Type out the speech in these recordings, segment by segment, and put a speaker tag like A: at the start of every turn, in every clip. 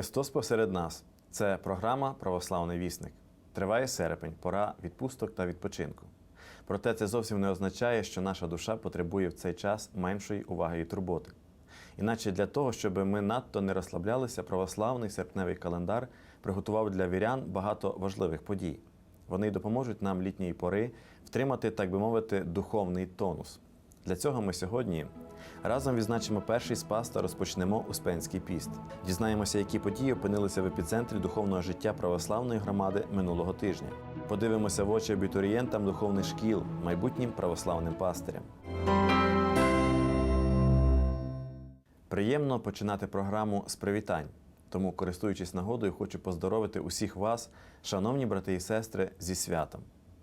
A: Христос посеред нас це програма Православний вісник. Триває серпень, пора відпусток та відпочинку. Проте це зовсім не означає, що наша душа потребує в цей час меншої уваги і турботи. Іначе для того, щоб ми надто не розслаблялися, православний серпневий календар приготував для вірян багато важливих подій. Вони допоможуть нам літньої пори втримати, так би мовити, духовний тонус. Для цього ми сьогодні разом відзначимо перший спас та розпочнемо Успенський піст. Дізнаємося, які події опинилися в епіцентрі духовного життя православної громади минулого тижня. Подивимося в очі абітурієнтам духовних шкіл, майбутнім православним пастирям. Приємно починати програму з привітань. Тому, користуючись нагодою, хочу поздоровити усіх вас, шановні брати і сестри, зі святом,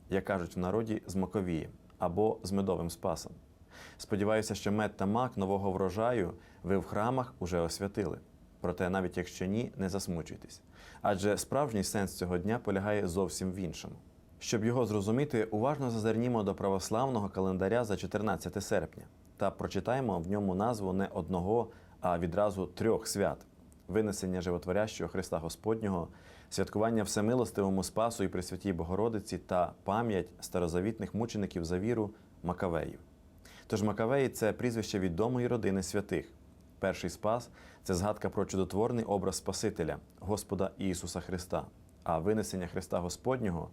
A: як кажуть в народі, з Маковієм або з медовим спасом. Сподіваюся, що мед та мак нового врожаю ви в храмах уже освятили. Проте, навіть якщо ні, не засмучуйтесь. Адже справжній сенс цього дня полягає зовсім в іншому. Щоб його зрозуміти, уважно зазирнімо до православного календаря за 14 серпня та прочитаємо в ньому назву не одного, а відразу трьох свят: винесення животворящого Христа Господнього, святкування Всемилостивому Спасу і Пресвятій Богородиці та пам'ять старозавітних мучеників за віру Макавеїв. Тож Макавеї це прізвище відомої родини святих. Перший спас це згадка про чудотворний образ Спасителя, Господа Ісуса Христа, а винесення Христа Господнього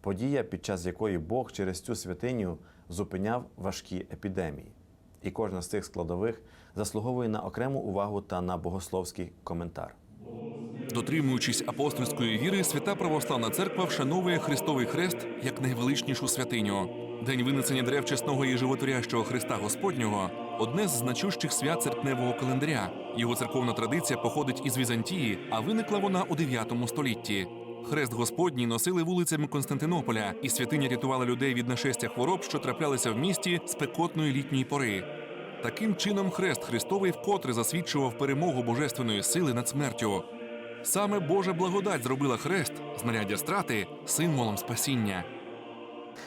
A: подія, під час якої Бог через цю святиню зупиняв важкі епідемії. І кожна з цих складових заслуговує на окрему увагу та на богословський коментар.
B: Дотримуючись апостольської віри, свята православна церква вшановує Христовий хрест як найвеличнішу святиню. День винесення дерев чесного і животворящого Христа Господнього одне з значущих свят церкневого календаря. Його церковна традиція походить із Візантії, а виникла вона у 9 столітті. Хрест Господній носили вулицями Константинополя, і святиня рятувала людей від нашестя хвороб, що траплялися в місті спекотної літньої пори. Таким чином, хрест Христовий вкотре засвідчував перемогу божественної сили над смертю. Саме Божа благодать зробила хрест, знаряддя страти, символом спасіння.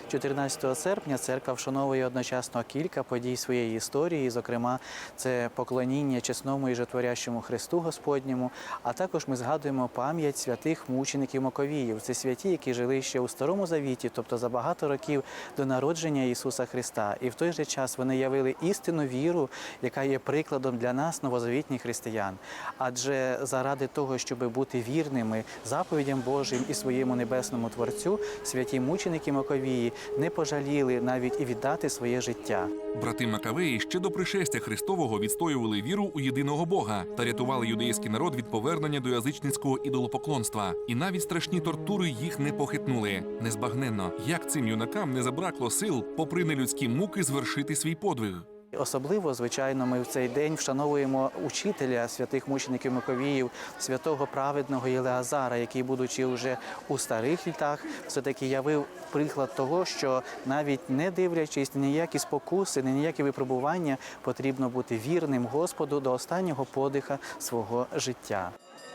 C: 14 серпня церква вшановує одночасно кілька подій своєї історії. Зокрема, це поклоніння чесному і житворящому Христу Господньому. А також ми згадуємо пам'ять святих мучеників Маковіїв. Це святі, які жили ще у старому завіті, тобто за багато років до народження Ісуса Христа. І в той же час вони явили істинну віру, яка є прикладом для нас, новозавітніх християн. Адже заради того, щоб бути вірними заповідям Божим і своєму небесному Творцю, святі мученики Маковії не пожаліли навіть і віддати своє життя.
B: Брати Макавеї ще до пришестя Христового відстоювали віру у єдиного Бога та рятували юдейський народ від повернення до язичницького ідолопоклонства. І навіть страшні тортури їх не похитнули. Незбагненно, як цим юнакам не забракло сил, попри нелюдські муки, звершити свій подвиг.
C: Особливо, звичайно, ми в цей день вшановуємо учителя святих мучеників Маковіїв, святого праведного Єлеазара, який, будучи вже у старих літах, все таки явив приклад того, що навіть не дивлячись на ніякі спокуси, на ніякі випробування, потрібно бути вірним Господу до останнього подиха свого життя.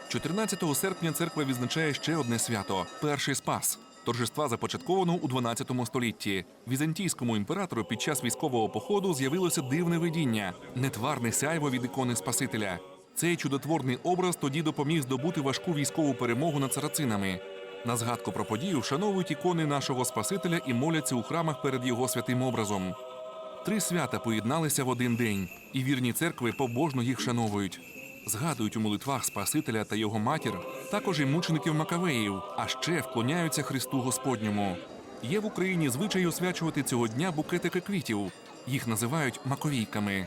B: 14 серпня церква відзначає ще одне свято перший спас. Торжества започатковано у 12 столітті. Візантійському імператору під час військового походу з'явилося дивне видіння нетварне сяйво від ікони Спасителя. Цей чудотворний образ тоді допоміг здобути важку військову перемогу над сарацинами. На згадку про подію вшановують ікони нашого Спасителя і моляться у храмах перед його святим образом. Три свята поєдналися в один день, і вірні церкви побожно їх вшановують. Згадують у молитвах Спасителя та його матір, також і мучеників Макавеїв, а ще вклоняються Христу Господньому. Є в Україні звичай освячувати цього дня букетики квітів. Їх називають маковійками.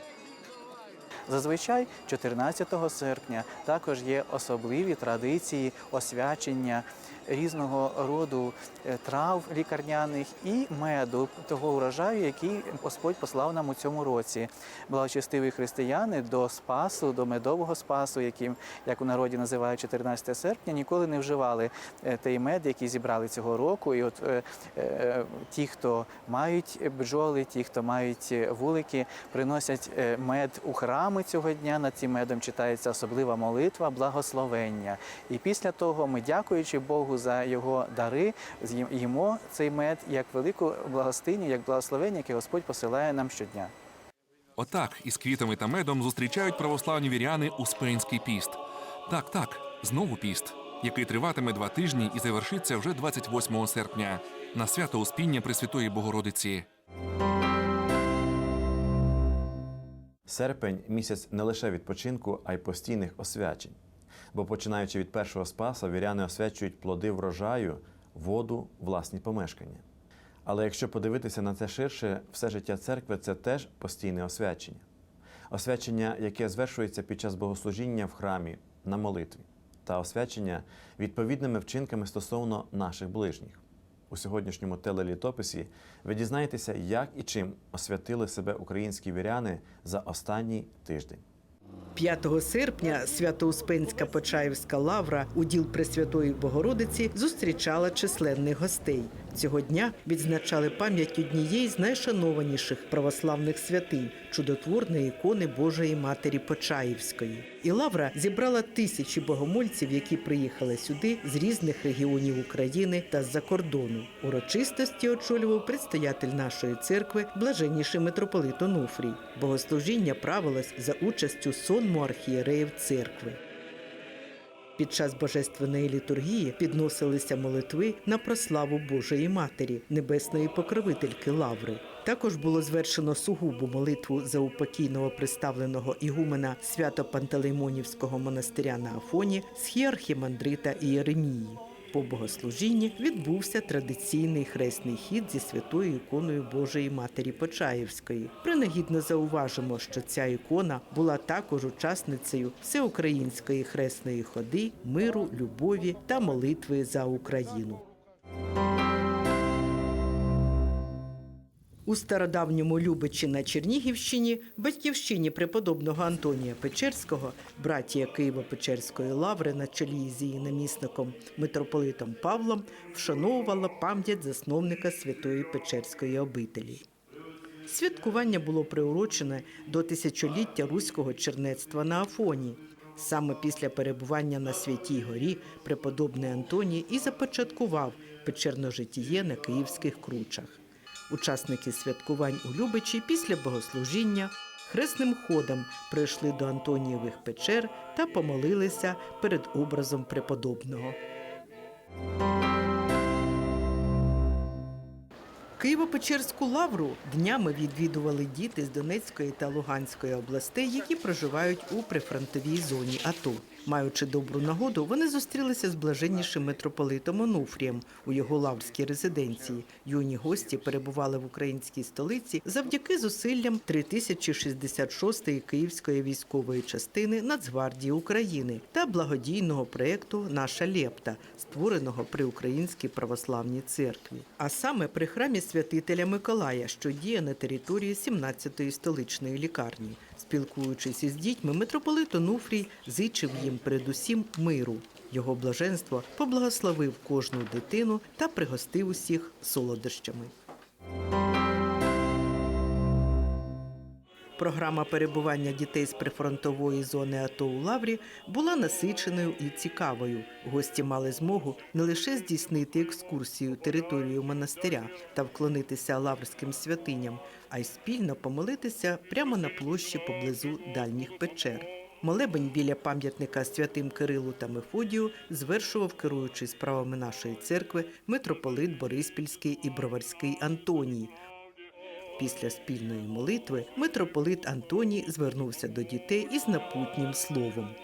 C: Зазвичай 14 серпня також є особливі традиції освячення різного роду е, трав лікарняних і меду того урожаю, який Господь послав нам у цьому році. Благочестиві християни до спасу, до медового спасу, яким як у народі називають 14 серпня, ніколи не вживали е, той мед, який зібрали цього року. І от е, е, ті, хто мають бджоли, ті, хто мають е, вулики, приносять мед у храми цього дня. Над цим медом читається особлива молитва, благословення. І після того ми, дякуючи Богу за його дари, їмо цей мед як велику благостиню, як благословення, яке Господь посилає нам щодня.
B: Отак із квітами та медом зустрічають православні віряни Успенський піст. Так, так, Знову піст, який триватиме два тижні і завершиться вже 28 серпня на свято Успіння Пресвятої Богородиці.
A: Серпень місяць не лише відпочинку, а й постійних освячень. Бо починаючи від першого спаса, віряни освячують плоди врожаю, воду, власні помешкання. Але якщо подивитися на це ширше, все життя церкви це теж постійне освячення. Освячення, яке звершується під час богослужіння в храмі на молитві, та освячення відповідними вчинками стосовно наших ближніх. У сьогоднішньому телелітописі ви дізнаєтеся, як і чим освятили себе українські віряни за останній тиждень.
D: 5 серпня Свято-Успенська Почаївська лавра уділ Пресвятої Богородиці зустрічала численних гостей. Цього дня відзначали пам'ять однієї з найшанованіших православних святинь чудотворної ікони Божої Матері Почаївської. І лавра зібрала тисячі богомольців, які приїхали сюди з різних регіонів України та з-за кордону. Урочистості очолював предстоятель нашої церкви, блаженніший митрополит Онуфрій. Богослужіння правилось за участю сонму архієреїв церкви. Під час божественної літургії підносилися молитви на прославу Божої Матері, небесної покровительки Лаври. Також було звершено сугубу молитву за упокійного представленого ігумена Свято-Пантелеймонівського монастиря на Афоні, схіархімандрита Ієремії. По богослужінні відбувся традиційний хресний хід зі святою іконою Божої Матері Почаївської. Принагідно зауважимо, що ця ікона була також учасницею всеукраїнської хресної ходи, миру, любові та молитви за Україну. У стародавньому Любичі на Чернігівщині, батьківщині преподобного Антонія Печерського, братія Києво-Печерської лаври на чолі з її намісником митрополитом Павлом, вшановувала пам'ять засновника святої Печерської обителі. Святкування було приурочене до тисячоліття руського чернецтва на Афоні. Саме після перебування на Святій Горі преподобний Антоній і започаткував печерне житіє на київських кручах. Учасники святкувань у Любичі після богослужіння хресним ходом прийшли до Антонієвих печер та помолилися перед образом преподобного. Києво-Печерську лавру днями відвідували діти з Донецької та Луганської областей, які проживають у прифронтовій зоні АТО. Маючи добру нагоду, вони зустрілися з блаженнішим митрополитом Онуфрієм у його лаврській резиденції. Юні гості перебували в українській столиці завдяки зусиллям 3066-ї Київської військової частини Нацгвардії України та благодійного проєкту Наша лепта, створеного при Українській православній церкві. А саме при храмі святителя Миколая, що діє на території 17-ї столичної лікарні. Спілкуючись із дітьми, митрополит Онуфрій зичив їм передусім миру. Його блаженство поблагословив кожну дитину та пригостив усіх солодощами. Програма перебування дітей з прифронтової зони АТО у Лаврі була насиченою і цікавою. Гості мали змогу не лише здійснити екскурсію територією монастиря та вклонитися лаврським святиням, а й спільно помолитися прямо на площі поблизу дальніх печер. Молебень біля пам'ятника святим Кирилу та Мефодію звершував керуючий справами нашої церкви митрополит Бориспільський і Броварський Антоній. Після спільної молитви митрополит Антоній звернувся до дітей із напутнім словом.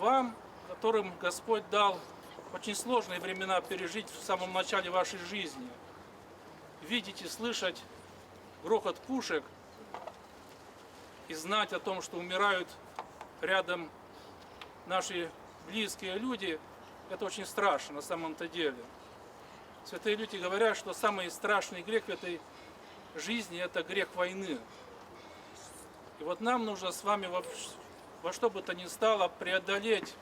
E: Вам, которым Господь дал очень сложные времена пережить в самом начале вашей жизни, видеть и слышать грохот пушек и знать о том, что умирают рядом наши близкие люди, это очень страшно на самом-то деле. Святые люди говорят, что самый страшный грех в этой жизни – это грех войны. И вот нам нужно с вами во, во что бы то ни стало преодолеть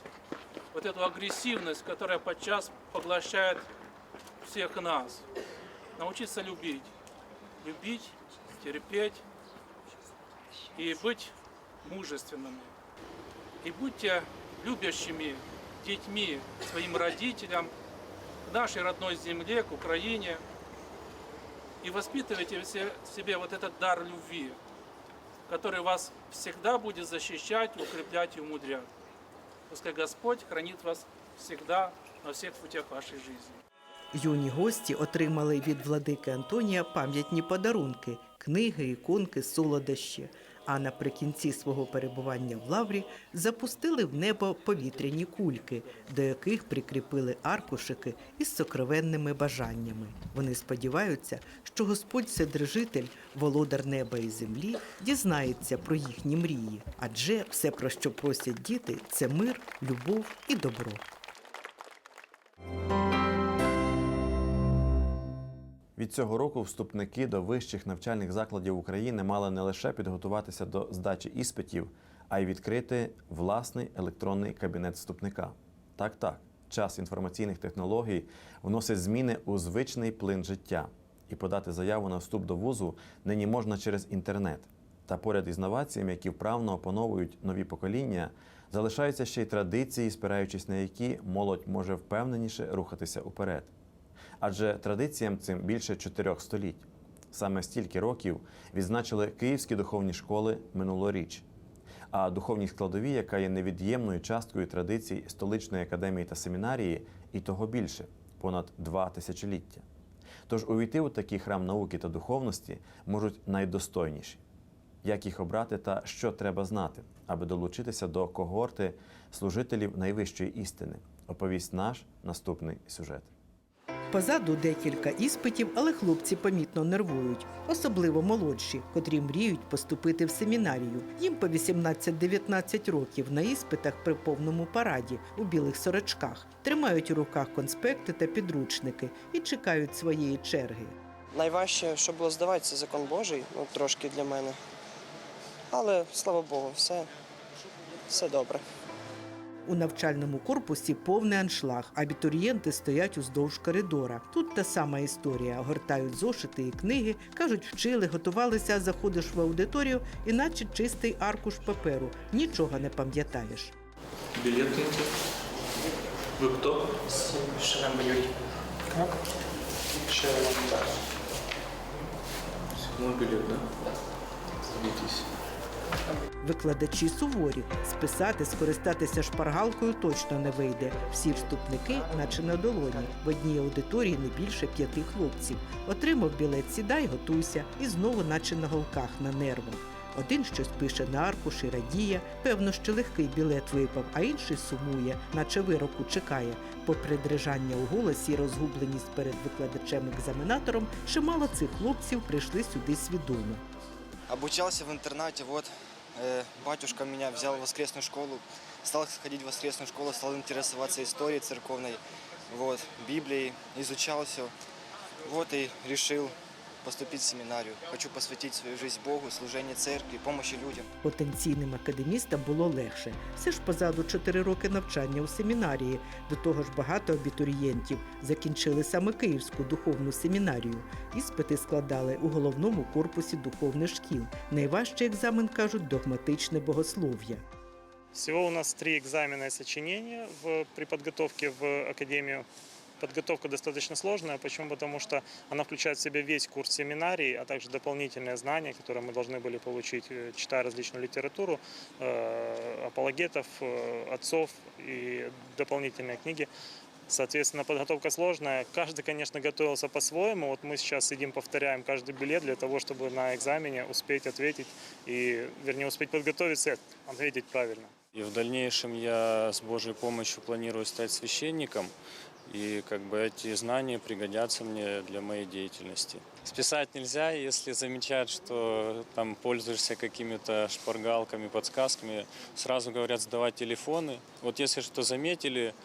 E: вот эту агрессивность, которая подчас поглощает всех нас. Научиться любить. Любить, терпеть и быть мужественными. И будьте любящими детьми своим родителям, нашей родной земле, к Украине. И воспитывайте в се- в себе вот этот дар любви, который вас всегда будет защищать, укреплять и умудрять. Пускай Господь хранит вас всегда на всех путях вашей жизни.
D: Юні гості отримали від владики Антонія пам'ятні подарунки, книги, іконки, солодощі. А наприкінці свого перебування в лаврі запустили в небо повітряні кульки, до яких прикріпили аркушики із сокровенними бажаннями. Вони сподіваються, що Господь Вседержитель, володар неба і землі, дізнається про їхні мрії, адже все, про що просять діти, це мир, любов і добро.
A: Від цього року вступники до вищих навчальних закладів України мали не лише підготуватися до здачі іспитів, а й відкрити власний електронний кабінет вступника. Так, так, час інформаційних технологій вносить зміни у звичний плин життя, і подати заяву на вступ до вузу нині можна через інтернет. Та поряд із новаціями, які вправно опановують нові покоління, залишаються ще й традиції, спираючись на які молодь може впевненіше рухатися уперед. Адже традиціям цим більше чотирьох століть. Саме стільки років відзначили київські духовні школи минулоріч. А духовній складові, яка є невід'ємною часткою традицій столичної академії та семінарії, і того більше понад два тисячоліття. Тож увійти у такий храм науки та духовності можуть найдостойніші. Як їх обрати та що треба знати, аби долучитися до когорти служителів найвищої істини, оповість наш наступний сюжет.
D: Позаду декілька іспитів, але хлопці помітно нервують, особливо молодші, котрі мріють поступити в семінарію. Їм по 18-19 років на іспитах при повному параді у білих сорочках, тримають у руках конспекти та підручники і чекають своєї черги.
F: Найважче, що було здавати, це закон Божий, ну трошки для мене. Але слава Богу, все, все добре.
D: У навчальному корпусі повний аншлаг. Абітурієнти стоять уздовж коридора. Тут та сама історія. Огортають зошити і книги, кажуть, вчили, готувалися, заходиш в аудиторію, іначе чистий аркуш паперу. Нічого не пам'ятаєш.
E: Билеты. Вы кто?
F: Шрам Юрій. Как? Шрам.
E: Мой билет, да? Садитесь.
D: Викладачі суворі. Списати, скористатися шпаргалкою точно не вийде. Всі вступники, наче на долоні. В одній аудиторії не більше п'яти хлопців. Отримав білет, сідай, готуйся. І знову, наче на голках, на нервах. Один щось пише на аркуші, радіє. Певно, що легкий білет випав, а інший сумує, наче вироку чекає. Попри дрижання у голосі і розгубленість перед викладачем-екзаменатором, чимало цих хлопців прийшли сюди свідомо.
F: Обучался в интернате, вот э, батюшка меня взял в воскресную школу, стал ходить в воскресную школу, стал интересоваться историей церковной, вот, Библией, изучал все, вот и решил поступить в семинарию. Хочу посвятить свою жизнь Богу, служению церкви, помощи людям.
D: Потенційним академістам було легше. Все ж позаду 4 роки навчання у семінарії. До того ж, багато абітурієнтів закінчили саме Київську духовну семінарію. Іспити складали у головному корпусі духовних шкіл. Найважчий екзамен кажуть догматичне богослов'я.
G: Всего у нас три экзамена и сочинения в, при подготовке в академию. Подготовка достаточно сложная. Почему? Потому что она включает в себя весь курс семинарии, а также дополнительные знания, которые мы должны были получить, э, читая различную литературу, э, апологетов, э, отцов и дополнительные книги. Соответственно, подготовка сложная. Каждый, конечно, готовился по-своему. Вот мы сейчас сидим, повторяем каждый билет для того, чтобы на экзамене успеть ответить и, вернее, успеть подготовиться, ответить правильно.
H: И в дальнейшем я с Божьей помощью планирую стать священником. И как бы эти знания пригодятся мне для моей деятельности. Списать нельзя, если замечают, что там пользуешься какими-то шпаргалками, подсказками, сразу говорят сдавать телефоны. Вот если что заметили,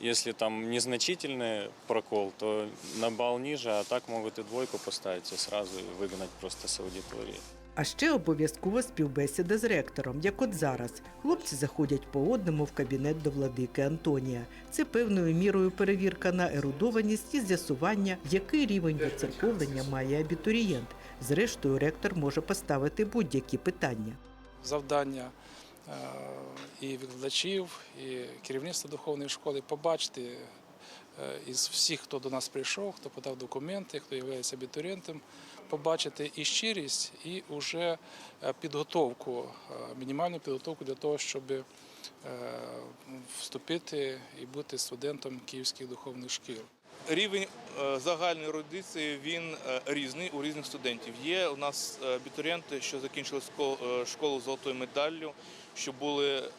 H: если там незначительный прокол, то на балл ниже, а так могут и двойку поставить и сразу выгнать просто с аудитории.
D: А ще обов'язково співбесіда з ректором, як от зараз. Хлопці заходять по одному в кабінет до владики Антонія. Це певною мірою перевірка на ерудованість і з'ясування, який рівень доцерковлення має абітурієнт. Зрештою, ректор може поставити будь-які питання.
I: завдання е, і викладачів, і керівництва духовної школи побачити із всіх, хто до нас прийшов, хто подав документи, хто є абітурієнтом, побачити і щирість, і вже е, підготовку, е, мінімальну підготовку для того, щоб е, вступити і бути студентом київських духовних шкіл.
J: Рівень е, загальної ерудиції він е, різний у різних студентів. Є у нас е, абітурієнти, що закінчили е, школу золотою медаллю, що були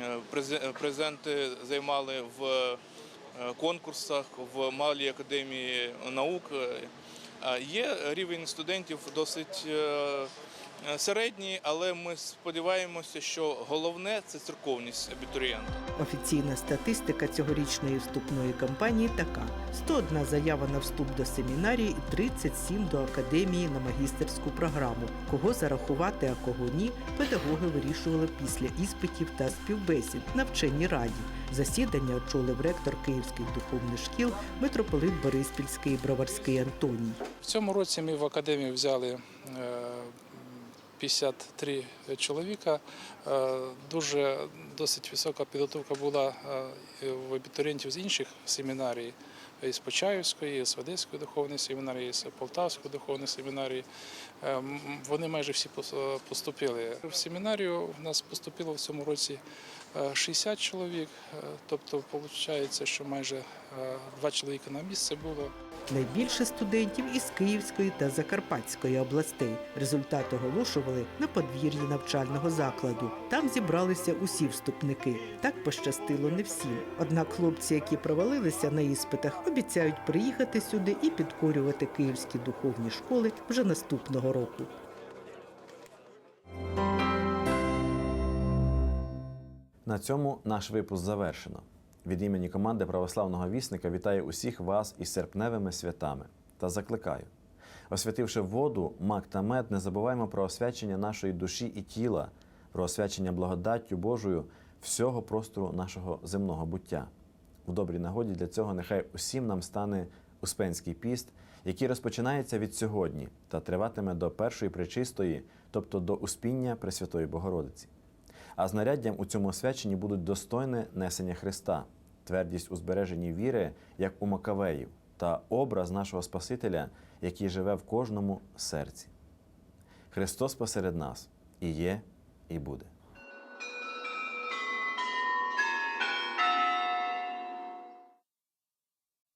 J: е, е, презенти, займали в е, конкурсах в Малій академії наук. Е, Є рівень студентів досить е, е, середній, але ми сподіваємося, що головне це церковність абітурієнта.
D: Офіційна статистика цьогорічної вступної кампанії така: 101 заява на вступ до семінарії і 37 до академії на магістерську програму. Кого зарахувати, а кого ні, педагоги вирішували після іспитів та співбесід на вченій раді. Засідання очолив ректор Київських духовних шкіл митрополит Бориспільський Броварський Антоній.
I: В цьому році ми в академію взяли е, 53 чоловіка. Е, Дуже досить висока підготовка була е, в абітурієнтів з інших семінарій. Із Почаївської, з Одеської духовної семінарії, з Полтавської духовної семінарії. Е, Вони майже всі поступили. В семінарію в нас поступило в цьому році е, 60 чоловік, е, тобто виходить, що майже е, два чоловіка на місце було.
D: Найбільше студентів із Київської та Закарпатської областей. Результат оголошували на подвір'ї навчального закладу. Там зібралися усі вступники. Так пощастило не всім. Однак хлопці, які провалилися на іспитах, обіцяють приїхати сюди і підкорювати київські духовні школи вже наступного року.
A: На цьому наш випуск завершено. Від імені команди православного вісника вітаю усіх вас із серпневими святами та закликаю. Освятивши воду, мак та мед, не забуваємо про освячення нашої душі і тіла, про освячення благодаттю Божою всього простору нашого земного буття. В добрій нагоді для цього нехай усім нам стане Успенський піст, який розпочинається від сьогодні та триватиме до першої причистої, тобто до успіння Пресвятої Богородиці. А знаряддям у цьому освяченні будуть достойне несення Христа, твердість у збереженні віри, як у Макавеїв, та образ нашого Спасителя, який живе в кожному серці. Христос посеред нас і є, і буде.